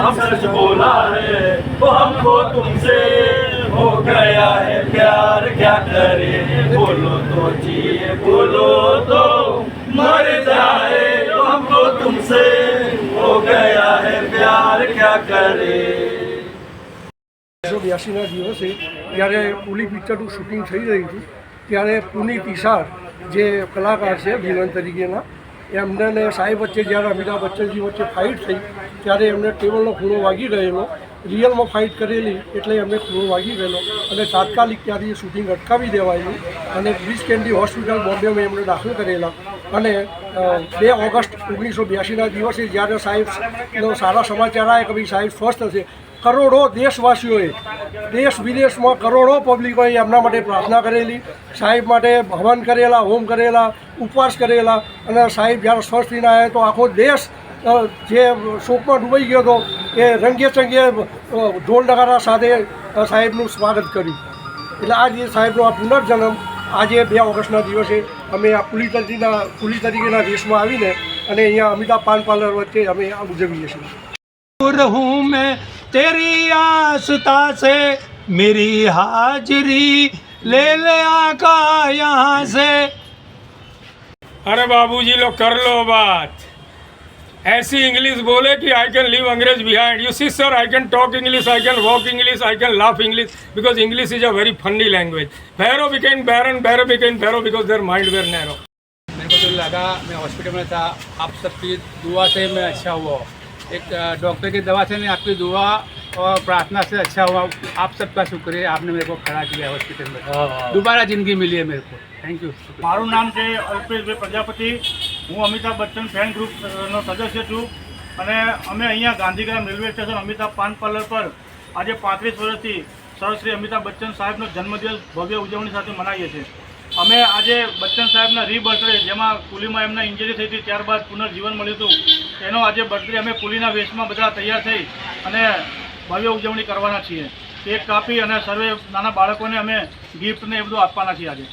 हमसे बोला है वो हमको तुमसे हो गया है प्यार क्या करे बोलो तो जिए बोलो तो मर जाए तो हमको तुमसे हो गया है प्यार क्या करे બ્યાસીના દિવસે જ્યારે પુલી પિક્ચરનું શૂટિંગ થઈ રહ્યું હતું ત્યારે પુની તિસાર જે કલાકાર છે વિલન તરીકેના એમને ને સાહેબ વચ્ચે જ્યારે અમિતાભ બચ્ચનજી વચ્ચે ફાઇટ થઈ, ત્યારે એમને ટેબલનો ખૂણો વાગી ગયેલો. રિયલમાં ફાઇટ કરેલી એટલે એમને ખૂણો વાગી ગયેલો. અને તાત્કાલિક ત્યાંથી શૂટિંગ અટકાવી દેવાયેલું અને બ્રિજ કેન્ડી હોસ્પિટલ બોમ્બેમાં એમને દાખલ કરેલા. અને બે ઓગસ્ટ ઓગણીસો બ્યાસીના દિવસે જ્યારે સાહેબનો સારા સમાચાર આવ્યા કે ભાઈ સાહેબ સ્વસ્થ હશે કરોડો દેશવાસીઓએ દેશ વિદેશમાં કરોડો પબ્લિકોએ એમના માટે પ્રાર્થના કરેલી, સાહેબ માટે હવન કરેલા, હોમ કરેલા, ઉપવાસ કરેલા અને સાહેબ જ્યારે સ્વસ્થ થઈને આવ્યા તો આખો દેશ જે શોકમાં ડૂબાઈ ગયો હતો એ રંગે ચંગે ઢોલ નગારા સાથે સાહેબનું સ્વાગત કર્યું. એટલે આ આજે સાહેબનો આ પુનર્જન્મ આજે બે ઓગસ્ટના દિવસે અમે આ કુલી તરીકેના કુલી તરીકેના દેશમાં આવીને અને અહીંયા અમિતાભ પાન પાર્લર વચ્ચે અમે આ ઉજવીએ છીએ. तेरी आस्था से मेरी हाजरी ले ले आका यहाँ से अरे बाबूजी लोग कर लो बात ऐसी इंग्लिश बोले कि आई कैन लीव अंग्रेज behind you see sir I can talk English I can walk English I can laugh English because English is a very funny language Bhairo became baron barrow became Bhairo because their mind were narrow मेरे को जो लगा मैं hospital में था आप सबकी दुआ से मैं अच्छा हुआ एक अ, डॉक्टर की दवा से नहीं आपकी दुआ और प्रार्थना से अच्छा हुआ आप सबका शुक्रिया आपने मेरे को खड़ा किया हॉस्पिटल में दोबारा जिंदगी मिली है मेरे को थैंक यू મારું નામ છે અલ્પેશભાઈ પ્રજાપતિ હું અમિતાભ બચ્ચન ફેન ગ્રુપનો સદસ્ય છું અને અમે અહીંયા Gandhigram railway station Amitabh Pan parlour પર આજે પાંત્રીસ વર્ષથી સર શ્રી અમિતાભ બચ્ચન સાહેબનો જન્મદિવસ ભવ્ય ઉજવણી સાથે મનાવીએ છીએ અમે આજે બચ્ચન સાહેબના રીબર્થડે, જેમાં કુલીમાં એમને ઇન્જરી થઈ હતી, ત્યારબાદ પુનર્જીવન મળ્યું હતું. એનો આજે બર્થડે અમે કુલીના વેશમાં બધા તૈયાર થઈ અને ભવ્ય ઉજવણી કરવાના છીએ. કેક કાપી અને સર્વે નાના બાળકોને અમે ગિફ્ટને એ બધું આપવાના છીએ આજે.